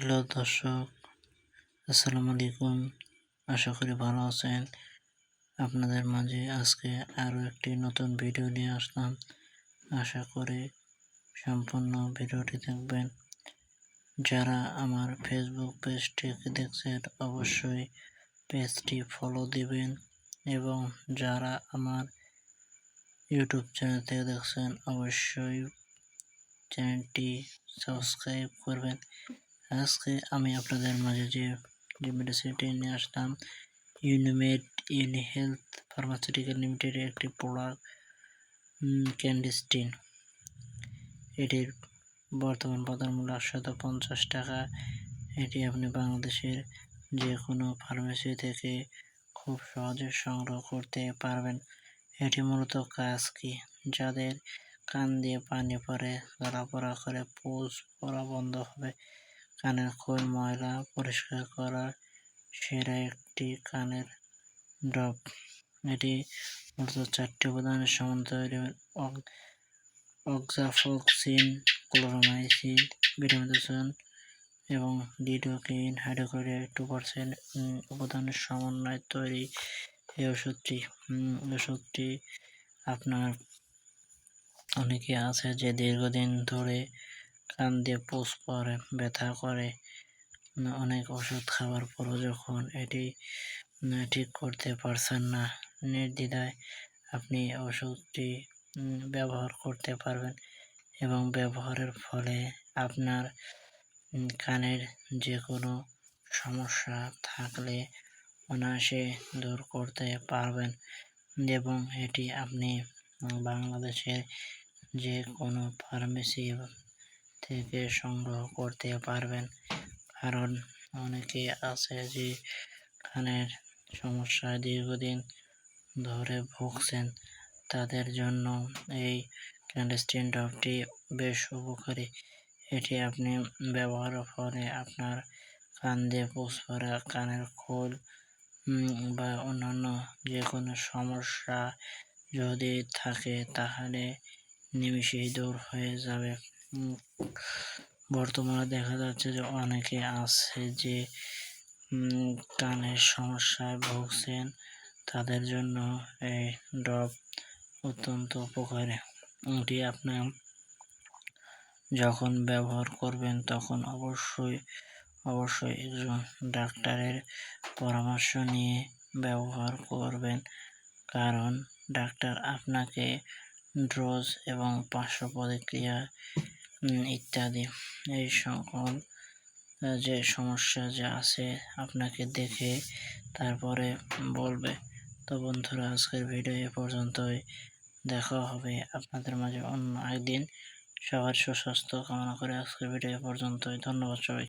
Hello দর্শক, আসসালামু আলাইকুম। আশা করি ভালো আছেন। আপনাদের মাঝে আজকে আরও একটি নতুন ভিডিও নিয়ে আসলাম। আশা করি সম্পূর্ণ ভিডিওটি দেখবেন। যারা আমার ফেসবুক পেজটিকে দেখছেন, অবশ্যই পেজটি ফলো দিবেন এবং যারা আমার ইউটিউব চ্যানেল থেকে দেখছেন, অবশ্যই চ্যানেলটি সাবস্ক্রাইব করবেন। আজকে আমি আপনাদের মাঝে যে যে মেডিসিনটি নিয়ে আসলাম ইউনিমেড ইউনি হেলথ ফার্মাসিউটিক্যাল লিমিটেডের একটি প্রোডাক্ট ক্যান্ডিস্টিন এটির বর্তমান বাজার মূল্য আটশত পঞ্চাশ টাকা। এটি আপনি বাংলাদেশের যে কোনো ফার্মেসি থেকে খুব সহজে সংগ্রহ করতে পারবেন। এটি মূলত কাজ কি? যাদের কান দিয়ে পানি পরে গলা পড়া করে পুষ পড়া বন্ধ হবে কানের খোল ময়লা পরিষ্কার করার সেরা একটি কানের ড্রপ। এটি মূলত চারটি উপাদানের সমান তৈরি। অক্সাফক্সিন, ক্লোরোমাইসিন, ভিটামিন এবং ডিডোকিন হাইড্রোক্লোরাইড টু পার্সেন্ট উপাদানের সমন্বয়ে তৈরি। এই ওষুধটি ওষুধটি আপনার অনেকে আছে যে দীর্ঘদিন ধরে কান দিয়ে পোষ পরে, ব্যথা করে অনেক ওষুধ খাওয়ার পরও যখন এটি ঠিক করতে পারছেন না, নির্দ্বিধায় আপনি ওষুধটি ব্যবহার করতে পারবেন এবং ব্যবহারের ফলে আপনার কানের যে কোনো সমস্যা থাকলে অনায়াসে দূর করতে পারবেন এবং এটি আপনি বাংলাদেশের যে কোনো ফার্মেসি থেকে সংগ্রহ করতে পারবেন। কারণ অনেকে আছে যে কানের সমস্যায় দীর্ঘদিন ধরে ভুগছেন। তাদের জন্য এই ক্যান্ডেস্টিন ড্রপটি বেশ উপকারী। এটি আপনি ব্যবহারের ফলে আপনার কান দিয়ে পুষপরা কানের খোল বা অন্যান্য যে কোনো সমস্যা যদি থাকে তাহলে নিমিশেই দূর হয়ে যাবে। বর্তমানে দেখা যাচ্ছে যে অনেকে আছে যে কানের সমস্যায় ভুগছেন। তাদের জন্য এই ড্রপ অত্যন্ত উপকারী। এটি আপনার যখন ব্যবহার করবেন, তখন অবশ্যই অবশ্যই একজন ডাক্তারের পরামর্শ নিয়ে ব্যবহার করবেন। কারণ, ডাক্তার আপনাকে ড্রোজ এবং পার্শ্ব প্রতিক্রিয়া ইত্যাদি। এই সকল যে সমস্যা যে আছে আপনাকে দেখে তারপরে বলবে। তো বন্ধুরা, আজকের ভিডিও এ পর্যন্তই। দেখা হবে আপনাদের মাঝে অন্য একদিন। সবার সুস্বাস্থ্য কামনা করে আজকের ভিডিও এ পর্যন্তই। ধন্যবাদ সবাই